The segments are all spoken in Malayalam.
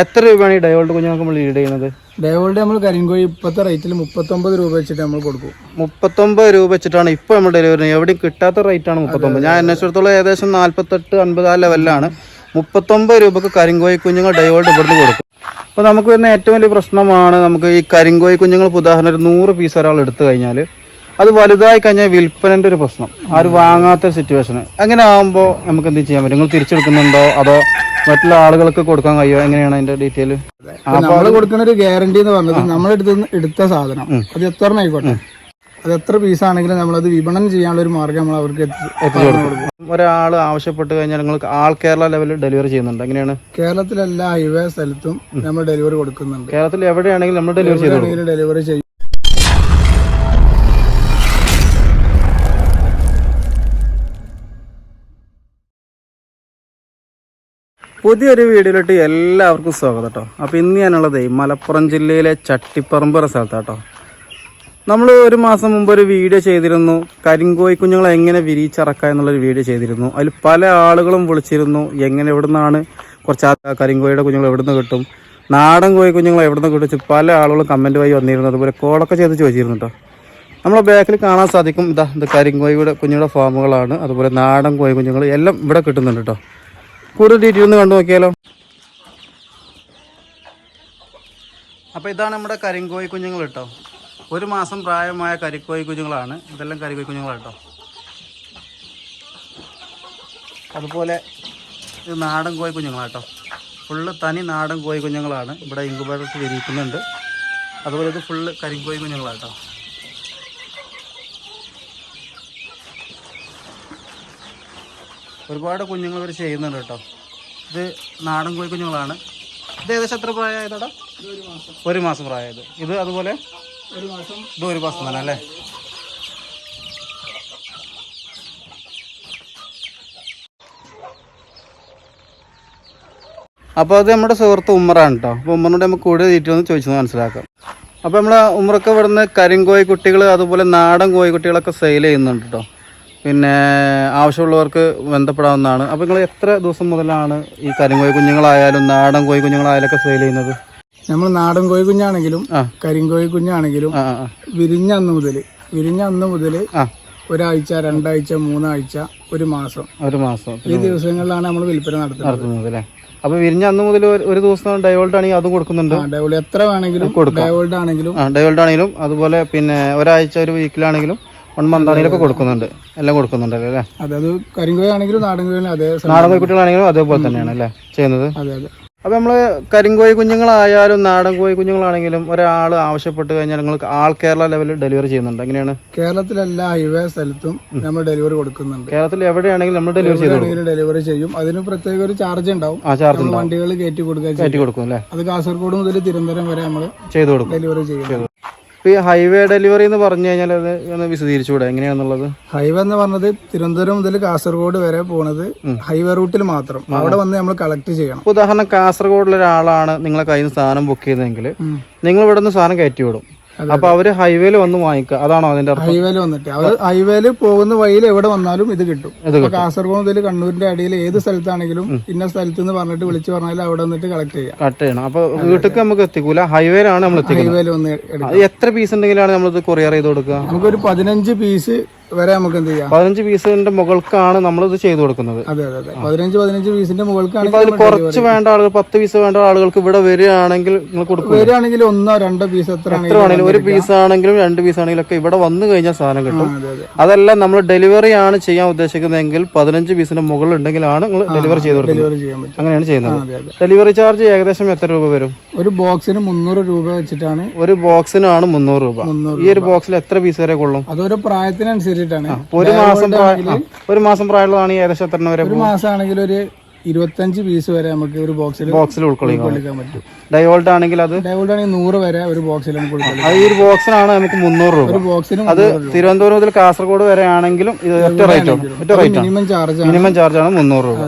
എത്ര രൂപയാണ് ഈ ഡയോൾഡ് കുഞ്ഞുങ്ങൾക്ക് നമ്മൾ ലീഡ് ചെയ്യുന്നത്? ഡയോൾഡ് നമ്മൾ കരിങ്കോഴി ഇപ്പോഴത്തെ റേറ്റിൽ മുപ്പത്തൊമ്പത് രൂപ വെച്ചിട്ട് നമ്മൾ കൊടുക്കും. മുപ്പത്തൊമ്പത് രൂപ വെച്ചിട്ടാണ് ഇപ്പോൾ നമ്മൾ ഡെലിവറി എവിടെയും കിട്ടാത്ത റേറ്റാണ് മുപ്പത്തൊമ്പത്. ഞാൻ അന്വേഷിച്ചിടത്തോളം ഏകദേശം നാൽപ്പത്തെട്ട് അൻപത് ആ ലെവലിലാണ് മുപ്പത്തൊമ്പത് രൂപക്ക് കരിങ്കോയി കുഞ്ഞുങ്ങൾ ഡയോൾഡ് ഇവിടുന്ന് കൊടുക്കും. അപ്പോൾ നമുക്ക് വരുന്ന ഏറ്റവും വലിയ പ്രശ്നമാണ് നമുക്ക് ഈ കരിങ്കോയി കുഞ്ഞുങ്ങൾ ഉദാഹരണം ഒരു നൂറ് പീസ് ഒരാൾ എടുത്തു കഴിഞ്ഞാൽ അത് വലുതായി കഴിഞ്ഞാൽ വിൽപ്പനന്റെ ഒരു പ്രശ്നം. ആ ഒരു വാങ്ങാത്ത സിറ്റുവേഷൻ അങ്ങനെ ആകുമ്പോൾ നമുക്ക് എന്ത് ചെയ്യാൻ പറ്റും? നിങ്ങൾ തിരിച്ചെടുക്കുന്നുണ്ടോ? അതോ മറ്റുള്ള ആളുകൾക്ക് കൊടുക്കാൻ കഴിയുമോ എങ്ങനെയാണ് അതിന്റെ ഡീറ്റെയിൽ നമ്മൾ കൊടുക്കുന്ന ഒരു ഗ്യാരണ്ടി എന്ന് പറഞ്ഞത് നമ്മൾ എടുത്ത എടുത്ത സാധനം. അത് എത്ര ആയിക്കോട്ടെ. അത് എത്ര പീസ് ആണെങ്കിലും നമ്മളത് വിപണനം ചെയ്യാനുള്ള ഒരു മാർഗം നമ്മൾ അവർക്ക് കൊടുക്കും. ഒരാൾ ആവശ്യപ്പെട്ട് കഴിഞ്ഞാൽ നിങ്ങൾ ആൾ കേരള ലെവലിൽ ഡെലിവറി ചെയ്യുന്നുണ്ട്. എങ്ങനെയാണ്? കേരളത്തിലെല്ലാ ഹൈവേ സ്ഥലത്തും നമ്മൾ ഡെലിവറി കൊടുക്കുന്നുണ്ട്. കേരളത്തിൽ എവിടെയാണെങ്കിലും നമ്മൾ ഡെലിവറി ഡെലിവറി ചെയ്യും. പുതിയൊരു വീഡിയോയിലോട്ട് എല്ലാവർക്കും സ്വാഗതം കേട്ടോ. അപ്പോൾ ഇന്ന് ഞാനുള്ളത് മലപ്പുറം ജില്ലയിലെ ചട്ടിപ്പറമ്പ് എന്ന കേട്ടോ. നമ്മൾ ഒരു മാസം മുമ്പ് ഒരു വീഡിയോ ചെയ്തിരുന്നു. കരിങ്കോയി കുഞ്ഞുങ്ങളെ എങ്ങനെ വിരിയിച്ചിറക്കുക എന്നുള്ളൊരു വീഡിയോ ചെയ്തിരുന്നു. അതിൽ പല ആളുകളും വിളിച്ചിരുന്നു. എങ്ങനെ എവിടുന്നാണ് കുറച്ച് ആ കരിങ്കോയുടെ കുഞ്ഞുങ്ങൾ എവിടുന്ന് കിട്ടും? നാടൻ കോഴി കുഞ്ഞുങ്ങൾ എവിടുന്ന് കിട്ടും? പല ആളുകളും കമന്റ് വഴി വന്നിരുന്നു. അതുപോലെ കോളൊക്കെ ചെയ്ത് ചോദിച്ചിരുന്നു കേട്ടോ. നമ്മളെ ബാക്കിൽ കാണാൻ സാധിക്കും. ഇതാ ഇത് കരിങ്കോയിയുടെ കുഞ്ഞുങ്ങളുടെ ഫാമുകളാണ് അതുപോലെ നാടൻ കോഴി കുഞ്ഞുങ്ങൾ എല്ലാം ഇവിടെ കിട്ടുന്നുണ്ട് കേട്ടോ. കൂടുതൽ ഡീറ്റെയിൽ ഒന്ന് കണ്ടു നോക്കിയാലോ? അപ്പോൾ ഇതാണ് നമ്മുടെ കരിങ്കോയി കുഞ്ഞുങ്ങൾ കേട്ടോ. ഒരു മാസം പ്രായമായ കരിക്കോയി കുഞ്ഞുങ്ങളാണ്. ഇതെല്ലാം കരിക്കോയി കുഞ്ഞുങ്ങളാണ് കേട്ടോ. അതുപോലെ ഇത് നാടൻ കോയി കുഞ്ഞുങ്ങളാണ് ഫുള്ള് തനി നാടൻ കോയി കുഞ്ഞുങ്ങളാണ്. ഇവിടെ ഇൻകുബേറ്റർ വിരിയിക്കുന്നുണ്ട് അതുപോലെ ഇത് ഫുള്ള് കരിങ്കോയി കുഞ്ഞുങ്ങളാണ് ഒരുപാട് കുഞ്ഞുങ്ങൾ ഇവർ ചെയ്യുന്നുണ്ട് കേട്ടോ. ഇത് നാടൻ കോഴി കുഞ്ഞുങ്ങളാണ്. ഇത് ഏകദേശം എത്ര പ്രായമായതാടാ? ഒരു മാസം പ്രായമായത്. ഇത് അതുപോലെ? ഇത് ഒരു മാസം തന്നെ അല്ലേ? അപ്പോൾ അത് നമ്മുടെ സുഹൃത്ത് ഉമ്മറാണ് കേട്ടോ. അപ്പോൾ ഉമ്മറിനോട് നമുക്ക് കൂടുതൽ ഡീറ്റെയിൽ ഒന്ന് ചോദിച്ചത് മനസ്സിലാക്കാം. അപ്പോൾ നമ്മൾ ഉമ്മറൊക്കെ ഇവിടുന്ന് കരിങ്കോയി കുട്ടികൾ അതുപോലെ നാടൻ കോഴി കുട്ടികളൊക്കെ സെയിൽ ചെയ്യുന്നുണ്ട് കേട്ടോ. പിന്നെ ആവശ്യമുള്ളവർക്ക് ബന്ധപ്പെടാവുന്നതാണ്. അപ്പോൾ നിങ്ങൾ എത്ര ദിവസം മുതലാണ് ഈ കരിങ്കോയി കുഞ്ഞുങ്ങളായാലും നാടൻ കോഴി കുഞ്ഞുങ്ങളായാലും ഒക്കെ സെയിൽ ചെയ്യുന്നത്? നമ്മൾ നാടൻ കോഴി കുഞ്ഞാണെങ്കിലും. കരിങ്കോഴി കുഞ്ഞാണെങ്കിലും വിരിഞ്ഞ അന്ന് മുതൽ വിരിഞ്ഞ അന്ന് മുതൽ ഒരാഴ്ച രണ്ടാഴ്ച മൂന്നാഴ്ച ഒരു മാസം. ഒരു മാസം. ഈ ദിവസങ്ങളിലാണ് നമ്മൾ വിൽപ്പന നടത്തുന്നത്. അപ്പൊ അല്ലേ? വിരിഞ്ഞ അന്ന് മുതൽ ഒരു- ഒരു ദിവസം ഡയോൾഡ് ആണെങ്കിൽ അത് കൊടുക്കുന്നുണ്ട്? ഡയോൾഡ് എത്ര വേണമെങ്കിലും ഡയോൾഡ് ആണെങ്കിലും ഡയോൾഡ് ആണെങ്കിലും അതുപോലെ പിന്നെ ഒരാഴ്ച ഒരു വീക്കിലാണെങ്കിലും മന്ത് കൊടുക്കുന്നുണ്ട്. എല്ലാം കൊടുക്കുന്നുണ്ട് അല്ലേ? അതായത് കരിങ്കോഴി ആണെങ്കിലും നാടൻ കോഴി അതേ നാടൻ കോഴി അതേപോലെ തന്നെയാണ് അല്ലേ ചെയ്യുന്നത്? അതെ അതെ. അപ്പോൾ നമ്മൾ കരിങ്കോഴി കുഞ്ഞുങ്ങളായാലും നാടൻ കോഴി കുഞ്ഞുങ്ങളാണെങ്കിലും ഒരാൾ ആവശ്യപ്പെട്ട് കഴിഞ്ഞാൽ നിങ്ങൾ ആൾ കേരള ലെവലിൽ ഡെലിവറി ചെയ്യുന്നുണ്ട്. എങ്ങനെയാണ്? കേരളത്തിലെല്ലാ ഹൈവേ സ്ഥലത്തും നമ്മൾ ഡെലിവറി കൊടുക്കുന്നുണ്ട്. കേരളത്തിൽ എവിടെയാണെങ്കിലും നമ്മൾ ഡെലിവറി ചെയ്യും ഡെലിവറി ചെയ്യും. അതിന് പ്രത്യേക ഒരു ചാർജ് ഉണ്ടാവും. ആ ചാർജ് വണ്ടികൾ കയറ്റി കൊടുക്കുക കയറ്റി കൊടുക്കും അല്ലേ? അത് കാസർഗോഡ് മുതൽ തിരുവനന്തപുരം വരെ നമ്മൾ ചെയ്തു കൊടുക്കും. ഡെലിവറി ചെയ്യും. ഈ ഹൈവേ ഡെലിവറി എന്ന് പറഞ്ഞു കഴിഞ്ഞാൽ അത് ഒന്ന് വിശദീകരിച്ചുകൂടെ? എങ്ങനെയാണെന്നുള്ളത് ഹൈവേ എന്ന് പറഞ്ഞത് തിരുവനന്തപുരം മുതൽ കാസർഗോഡ് വരെ പോണത് ഹൈവേ റൂട്ടിൽ മാത്രം. അവിടെ വന്ന് നമ്മൾ കളക്ട് ചെയ്യണം. ഉദാഹരണം കാസർഗോഡിലെ ഒരാളാണ് നിങ്ങളെ കയ്യിൽ നിന്ന് സാധനം ബുക്ക് ചെയ്തതെങ്കിൽ നിങ്ങൾ ഇവിടെ നിന്ന് സാധനം കയറ്റി വിടും അപ്പൊ അവർ ഹൈവേയിൽ വന്ന് വാങ്ങിക്കുക അതാണോ അതിന്റെ ഹൈവേയിൽ വന്നിട്ട്. അവർ ഹൈവേയിൽ പോകുന്ന വഴിയിൽ എവിടെ വന്നാലും ഇത് കിട്ടും. കാസർഗോഡ് മുതൽ കണ്ണൂരിന്റെ അടിയിൽ ഏത് സ്ഥലത്താണെങ്കിലും ഇന്ന സ്ഥലത്ത് നിന്ന് പറഞ്ഞിട്ട് വിളിച്ചു പറഞ്ഞാൽ അവിടെ വന്നിട്ട് കളക്ട് ചെയ്യാം. കട്ട് ചെയ്യണം. അപ്പൊ വീട്ടിലേക്ക് നമുക്ക് എത്തിക്കൂല. ഹൈവേയിലാണ് നമ്മൾ ഹൈവേയിൽ വന്ന് എത്ര പീസ് ഉണ്ടെങ്കിലാണ് നമ്മൾ കൊറിയർ ചെയ്ത് കൊടുക്കുക? നമുക്കൊരു പതിനഞ്ച് പീസ് വരെ നമുക്ക് എന്ത് ചെയ്യാം? പതിനഞ്ച് പീസിന്റെ മുകൾക്കാണ് നമ്മൾ ഇത് ചെയ്തു കൊടുക്കുന്നത്. അതെ അതെ അതെ. പതിനഞ്ച് പതിനഞ്ച് പീസിന്റെ മുകൾക്കാണെങ്കിൽ അതിൽ കുറച്ച് വേണ്ട ആളുകൾ പത്ത് പീസ് വേണ്ട ആളുകൾക്ക് ഇവിടെ വരികയാണെങ്കിൽ നിങ്ങൾ കൊടുക്കും വരികയാണെങ്കിൽ ഒന്നോ രണ്ടോ പീസ് എത്ര ആണെങ്കിലും ഒരു പീസ് ആണെങ്കിലും രണ്ട് പീസ് ആണെങ്കിലും ഒക്കെ ഇവിടെ വന്നു കഴിഞ്ഞാൽ സാധനം കിട്ടും. അതെല്ലാം അതെ അതല്ല നമ്മൾ ഡെലിവറി ആണ് ചെയ്യാൻ ഉദ്ദേശിക്കുന്നതെങ്കിൽ പതിനഞ്ച് പീസിന്റെ മുകളിൽ ഉണ്ടെങ്കിലാണ് നിങ്ങൾ ഡെലിവറി ചെയ്ത് കൊടുക്കുന്നത്. അങ്ങനെയാണ് ചെയ്യുന്നത്. ഡെലിവറി ചാർജ് ഏകദേശം എത്ര രൂപ വരും? ഒരു ബോക്സിന് മുന്നൂറ് രൂപ വെച്ചിട്ടാണ് ഒരു ബോക്സിനാണ് മുന്നൂറ് രൂപ. ഈ ഒരു ബോക്സിൽ എത്ര പീസ് വരെ കൊള്ളും? അതൊരു പ്രായത്തിനനുസരിച്ചിട്ടാണ്. ഒരു മാസം ഒരു മാസം പ്രായമുള്ളതാണ് ഏകദേശം എത്ര വരെ ഒരു മാസമാണെങ്കിൽ ഒരു ഇരുപത്തഞ്ച് പീസ് വരെ നമുക്ക് ഒരു ബോക്സിൽ ബോക്സിൽ ഉൾക്കൊള്ളിക്കാൻ പറ്റും. ഡൈവോൾട്ട് ആണെങ്കിൽ അത്? ഡൈവോൾട്ട് ആണെങ്കിൽ നൂറ് വരെ ഒരു ബോക്സിൽ നമുക്ക് കൊടുക്കാം അത് ഈ ഒരു ബോക്സിനാണ് നമുക്ക് മുന്നൂറ് രൂപ. ഒരു ബോക്സിന് അത് തിരുവനന്തപുരം മുതൽ കാസർഗോഡ് വരെ ആണെങ്കിലും ഇത് ഒറ്റ റേറ്റ് ഒറ്റ റേറ്റ് മിനിമം ചാർജ് ആണ്. മിനിമം ചാർജ് ആണ് മുന്നൂറ് രൂപ.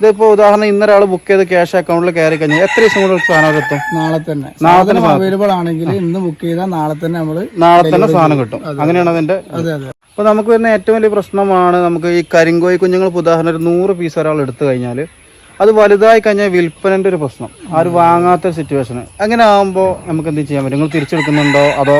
ഇതിപ്പോ ഉദാഹരണം ഇന്നൊരാൾ ബുക്ക് ചെയ്ത് ക്യാഷ് അക്കൗണ്ടിൽ കയറി കഴിഞ്ഞാൽ എത്ര ദിവസം കൊണ്ട് സാധനം എത്തും? നാളെ തന്നെ. സാധനം അവൈലബിൾ ആണെങ്കിൽ ഇന്ന് ബുക്ക് ചെയ്താൽ നാളെ തന്നെ നമ്മൾ നാളെ തന്നെ സാധനം കിട്ടും. അങ്ങനെയാണ് അതിന്റെ അതെ അതെ. അപ്പോൾ നമുക്ക് വരുന്ന ഏറ്റവും വലിയ പ്രശ്നമാണ് നമുക്ക് ഈ കരിങ്കോയി കുഞ്ഞുങ്ങൾ ഉദാഹരണം ഒരു നൂറ് പീസ് ഒരാൾ എടുത്തു കഴിഞ്ഞാൽ അത് വലുതായി കഴിഞ്ഞാൽ വിൽപ്പനന്റെ ഒരു പ്രശ്നം. ആ ഒരു വാങ്ങാത്ത സിറ്റുവേഷൻ അങ്ങനെ ആകുമ്പോൾ നമുക്ക് എന്ത് ചെയ്യാൻ പറ്റും? നിങ്ങൾ തിരിച്ചെടുക്കുന്നുണ്ടോ? അതോ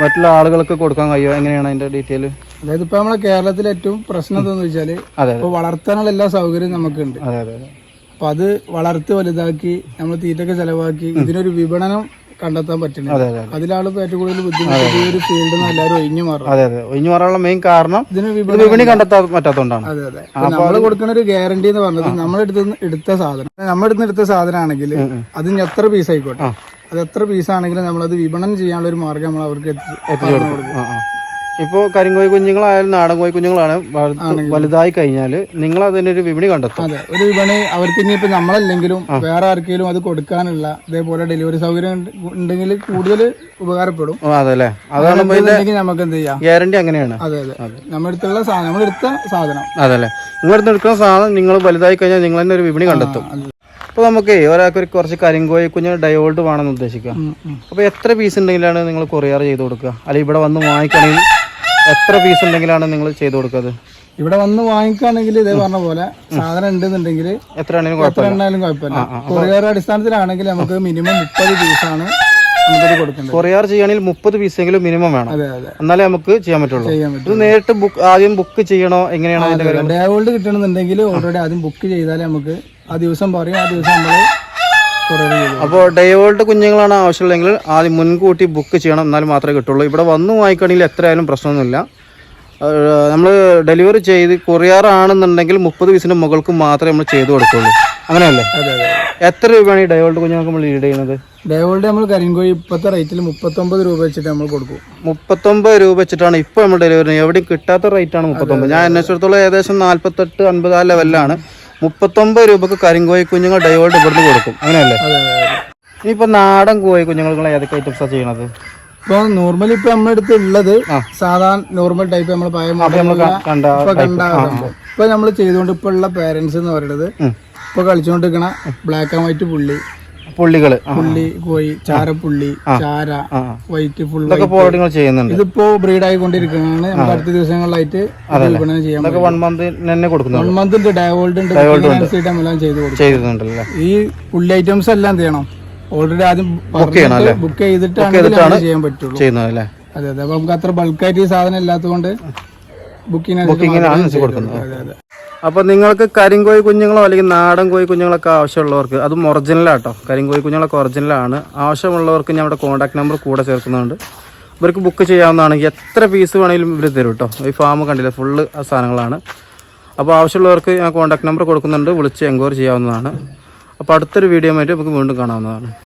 മറ്റുള്ള ആളുകൾക്ക് കൊടുക്കാൻ കഴിയുമോ എങ്ങനെയാണ് അതിന്റെ ഡീറ്റെയിൽ അതായത് ഇപ്പൊ നമ്മളെ കേരളത്തിൽ ഏറ്റവും പ്രശ്നം എന്താന്ന് വെച്ചാൽ ഇപ്പൊ വളർത്താനുള്ള എല്ലാ സൗകര്യവും നമുക്കുണ്ട്. അതെ അതെ അതെ. അപ്പൊ അത് വളർത്തി വലുതാക്കി നമ്മൾ തീറ്റൊക്കെ ചെലവാക്കി ഇതിനൊരു വിപണനം കണ്ടെത്താൻ പറ്റുന്നത് അതെ അതെ അതിലാണ് ഏറ്റവും കൂടുതൽ ബുദ്ധിമുട്ട് ഈ ഒരു ഫീൽഡിൽ നിന്ന് എല്ലാവരും ഒഴിഞ്ഞു മാറും അതെ അതെ. ഒഴിഞ്ഞു മാറാനുള്ള മെയിൻ കാരണം ഇതിന് വിപണി വിപണി കണ്ടെത്താൻ പറ്റാത്തതുകൊണ്ടാണ് അതെ അതെ. നമ്മൾ കൊടുക്കുന്ന ഒരു ഗ്യാരണ്ടി എന്ന് പറഞ്ഞത് നമ്മളെടുത്ത് എടുത്ത സാധനം. നമ്മളെടുത്ത് എടുത്ത സാധനം ആണെങ്കിൽ അതിന് എത്ര പീസ് ആയിക്കോട്ടെ? അത് എത്ര പീസ് ആണെങ്കിലും നമ്മളത് വിപണനം ചെയ്യാനുള്ള ഒരു മാർഗം നമ്മൾ അവർക്ക് എത്തിച്ച് കൊടുക്കും. ഇപ്പോൾ കരിങ്കോയി കുഞ്ഞുങ്ങളായാലും നാടൻ കോഴി കുഞ്ഞുങ്ങളാണ് വലുതായി കഴിഞ്ഞാൽ നിങ്ങൾ അതിനൊരു വിപണി കണ്ടെത്തും. അതെ ഒരു വിപണി അവർക്ക് ഇനിയിപ്പോ നമ്മളല്ലെങ്കിലും വേറെ ആർക്കെങ്കിലും അത് കൊടുക്കാനുള്ള ഇതേപോലെ ഡെലിവറി സൗകര്യം ഉണ്ടെങ്കിൽ കൂടുതൽ ഉപകാരപ്പെടും. അതല്ലേ? അതെ അതാണ് നമുക്ക് എന്ത് ചെയ്യാം? ഗ്യാരണ്ടി അങ്ങനെയാണ്. അതെ അതെ. നമ്മളെടുത്തുള്ള സാധനം നമ്മളെടുത്ത സാധനം. അതല്ലേ? നിങ്ങളെടുത്ത് എടുക്കുന്ന സാധനം നിങ്ങൾ വലുതായി കഴിഞ്ഞാൽ നിങ്ങൾ തന്നെ ഒരു വിപണി കണ്ടെത്തും. അപ്പൊ അപ്പോൾ നമുക്ക് ഒരാൾക്ക് ഒരു കുറച്ച് കരിങ്കോയി കുഞ്ഞ് ഡയോൾഡ് വേണമെന്ന് ഉദ്ദേശിക്കാം ഉം, ഉം. അപ്പോൾ എത്ര പീസ് ഉണ്ടെങ്കിലാണ് നിങ്ങൾ കൊറിയർ ചെയ്ത് കൊടുക്കുക? അല്ലെങ്കിൽ ഇവിടെ വന്ന് വാങ്ങിക്കണമെങ്കിൽ എത്ര പീസ് ഉണ്ടെങ്കിലാണ് നിങ്ങൾ ചെയ്തു കൊടുക്കുന്നത്? ഇവിടെ വന്ന് വാങ്ങിക്കുകയാണെങ്കിൽ ഇതേ പറഞ്ഞ പോലെ സാധനം ഉണ്ടെന്നുണ്ടെങ്കിൽ എത്ര എണ്ണായാലും കുഴപ്പമില്ല. കൊറിയർ അടിസ്ഥാനത്തിലാണെങ്കിൽ നമുക്ക് മിനിമം മുപ്പത് പീസാണ് കൊറിയർ ചെയ്യണമെങ്കിൽ മുപ്പത് പീസെങ്കിലും മിനിമം വേണം. എന്നാലേ നമുക്ക് ചെയ്യാൻ പറ്റുള്ളൂ. ഇത് നേരിട്ട് ബുക്ക് ആദ്യം ബുക്ക് ചെയ്യണോ? എങ്ങനെയാണോ അതിന്റെ കാര്യം? ഡേ ഗോൾഡ് കിട്ടണമെന്നുണ്ടെങ്കിൽ ഓൾറെഡി ആദ്യം ബുക്ക് ചെയ്താലേ നമുക്ക് ആ ദിവസം പറയും. ആ ദിവസം നമ്മൾ അപ്പോൾ ഡയോൾഡ് കുഞ്ഞുങ്ങളാണ് ആവശ്യമുള്ളതെങ്കിൽ ആദ്യം മുൻകൂട്ടി ബുക്ക് ചെയ്യണം എന്നാൽ മാത്രമേ കിട്ടുള്ളൂ. ഇവിടെ വന്ന് വാങ്ങിക്കണമെങ്കിൽ എത്രയായാലും പ്രശ്നമൊന്നുമില്ല. നമ്മൾ ഡെലിവറി ചെയ്ത് കൊറിയർ ആണെന്നുണ്ടെങ്കിൽ മുപ്പത് വയസ്സിന് മുകൾക്ക് മാത്രമേ നമ്മൾ ചെയ്ത് കൊടുക്കുള്ളൂ. അങ്ങനെയല്ലേ? എത്ര രൂപയാണ് ഈ ഡയോൾഡ് കുഞ്ഞുങ്ങൾക്ക് നമ്മൾ ലീഡ് ചെയ്യുന്നത്? ഡേ നമ്മൾ കരിങ്കോഴി ഇപ്പോഴത്തെ റേറ്റിൽ മുപ്പത്തൊമ്പത് രൂപ വെച്ചിട്ട് നമ്മൾ കൊടുക്കും. മുപ്പത്തൊമ്പത് രൂപ വെച്ചിട്ടാണ് ഇപ്പോൾ നമ്മൾ ഡെലിവറി എവിടെയും കിട്ടാത്ത റേറ്റാണ് മുപ്പത്തൊമ്പത്. ഞാൻ അന്വേഷിച്ചിടത്തോളം ഏകദേശം നാൽപ്പത്തെട്ട് അൻപത് ആ ലെവലിലാണ് മുപ്പത്തൊമ്പത് രൂപക്ക് കരിങ്കോയി കുഞ്ഞുങ്ങൾ ഡയോൾഡ് ഇവിടുന്ന് കൊടുക്കും. അങ്ങനെയല്ലേ? ഇനിയിപ്പോ നാടൻ കോഴി കുഞ്ഞുങ്ങൾ ഏതൊക്കെ ഐറ്റംസാണ് ചെയ്യണത്? ഇപ്പൊ നോർമലി ഇപ്പൊ നമ്മുടെ അടുത്ത് ഉള്ളത് സാധാരണ നോർമൽ ടൈപ്പ് നമ്മൾ ഇപ്പൊ നമ്മൾ ചെയ്തുകൊണ്ട് ഇപ്പൊ ഉള്ള പേരൻസ് എന്ന് പറയുന്നത് ഇപ്പൊ കളിച്ചുകൊണ്ടിരിക്കണ ബ്ലാക്ക് ആൻഡ് വൈറ്റ് പുള്ളി പുള്ളികൾ പുള്ളി കോഴി ചാരപ്പുള്ളി ചാര വൈറ്റ് ഫുൾ ചെയ്യുന്നുണ്ട്. ഇതിപ്പോ ബ്രീഡ് ആയിക്കൊണ്ടിരിക്കുന്നതാണ് നമുക്ക് അടുത്ത ദിവസങ്ങളിലായിട്ട് വിപണനം ഇതൊക്കെ വൺ മന്ത് തന്നെ കൊടുക്കുന്നു വൺ മന്ത് ഉണ്ട് ഡയവോൾഡ് ഉണ്ട്. എല്ലാം ചെയ്ത് കൊടുക്കും. ഈ പുള്ളി ഐറ്റംസ് എല്ലാം എന്ത് ചെയ്യണം? ഓൾറെഡി ആദ്യം? ബുക്ക് ചെയ്തിട്ടാണ് ചെയ്യാൻ പറ്റുള്ളൂ. അതെ അതെ. അപ്പൊ നമുക്ക് അത്ര ബൾക്കായിട്ട് ഈ സാധനം ഇല്ലാത്തതുകൊണ്ട് ബുക്കിംഗ് ബുക്കിങ്ങിനാണ് കൊടുക്കുന്നത് അപ്പോൾ നിങ്ങൾക്ക് കരിങ്കോയി കുഞ്ഞുങ്ങളോ അല്ലെങ്കിൽ നാടൻ കോഴി കുഞ്ഞുങ്ങളൊക്കെ ആവശ്യമുള്ളവർക്ക് അതും ഒറിജിനലാട്ടോ കരിങ്കോയി കുഞ്ഞുങ്ങളൊക്കെ ഒറിജിനലാണ് ആവശ്യമുള്ളവർക്ക് ഞാൻ ഇവിടെ കോൺടാക്ട് നമ്പർ കൂടെ ചേർക്കുന്നുണ്ട്. ഇവർക്ക് ബുക്ക് ചെയ്യാവുന്നതാണ് എത്ര പീസ് വേണമെങ്കിലും ഇവർ തരും കേട്ടോ ഈ ഫാം കണ്ടില്ല ഫുള്ള് ആ സാധനങ്ങളാണ്. അപ്പോൾ ആവശ്യമുള്ളവർക്ക് ഞാൻ കോൺടാക്ട് നമ്പർ കൊടുക്കുന്നുണ്ട്. വിളിച്ച് എൻക്വയറി ചെയ്യാവുന്നതാണ്. അപ്പോൾ അടുത്തൊരു വീഡിയോ ആയിട്ട് നമുക്ക് വീണ്ടും കാണാവുന്നതാണ്.